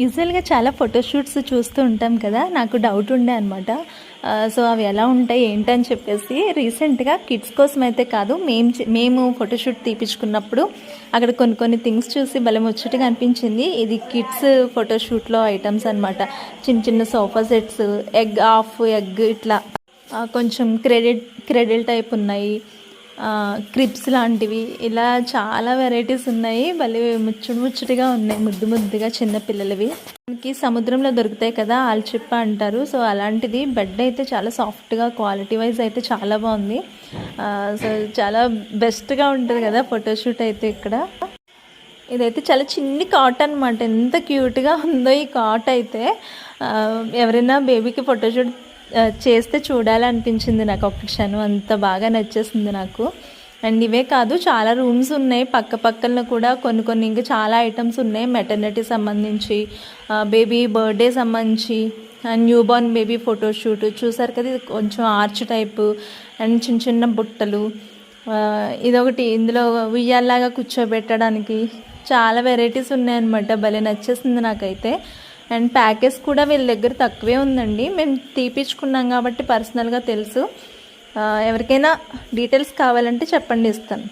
యూజువల్గా చాలా ఫోటోషూట్స్ చూస్తూ ఉంటాం కదా నాకు డౌట్ ఉండే అనమాట సో అవి ఎలా ఉంటాయి ఏంటని చెప్పేసి రీసెంట్గా కిడ్స్ కోసం అయితే కాదు మేము మేము ఫోటోషూట్ తీపించుకున్నప్పుడు అక్కడ కొన్ని కొన్ని థింగ్స్ చూసి భలే ముచ్చటగా అనిపించింది. ఇది కిడ్స్ ఫోటోషూట్లో ఐటమ్స్ అనమాట చిన్న చిన్న sofa sets egg of egg ఇట్లా. కొంచెం క్రెడిట్ క్రెడిల్ టైప్ ఉన్నాయి. క్రిప్స్ లాంటివి. ఇలా చాలా వెరైటీస్ ఉన్నాయి. భలే ముచ్చుడు ముచ్చటిగా ఉన్నాయి. ముద్దు ముద్దుగా చిన్న పిల్లలవి. మనకి సముద్రంలో దొరుకుతాయి కదా ఆల్చిప్ప అంటారు. సో అలాంటిది బెడ్ అయితే చాలా సాఫ్ట్గా క్వాలిటీ వైజ్ అయితే చాలా బాగుంది. సో చాలా బెస్ట్గా ఉంటుంది కదా ఫోటోషూట్ అయితే ఇక్కడ. ఇదైతే చాలా చిన్ని కాట్ అనమాట ఎంత క్యూట్గా ఉందో ఈ కాట్ అయితే. ఎవరైనా బేబీకి ఫోటోషూట్ చేస్తే చూడాలనిపించింది నాకు ఒక క్షణం. అంత బాగా నచ్చేసింది నాకు. అండ్ ఇవే కాదు చాలా రూమ్స్ ఉన్నాయి. పక్క పక్కన కూడా కొన్ని కొన్ని ఇంకా చాలా ఐటమ్స్ ఉన్నాయి. మెటర్నిటీ సంబంధించి బేబీ బర్త్డే సంబంధించి and new born baby photoshoot చూసారు కదా ఇది కొంచెం ఆర్చ్ టైపు. అండ్ చిన్న చిన్న బుట్టలు. ఇదొకటి ఇందులో ఉయ్యాల్లాగా కూర్చోబెట్టడానికి. చాలా వెరైటీస్ ఉన్నాయన్నమాట. భలే నచ్చేసింది నాకైతే. అండ్ ప్యాకేజ్ కూడా వీళ్ళ దగ్గర తక్కువే ఉందండి. మేము తీపించుకున్నాం కాబట్టి పర్సనల్గా తెలుసు. ఎవరికైనా డీటెయిల్స్ కావాలంటే చెప్పండి ఇస్తాను.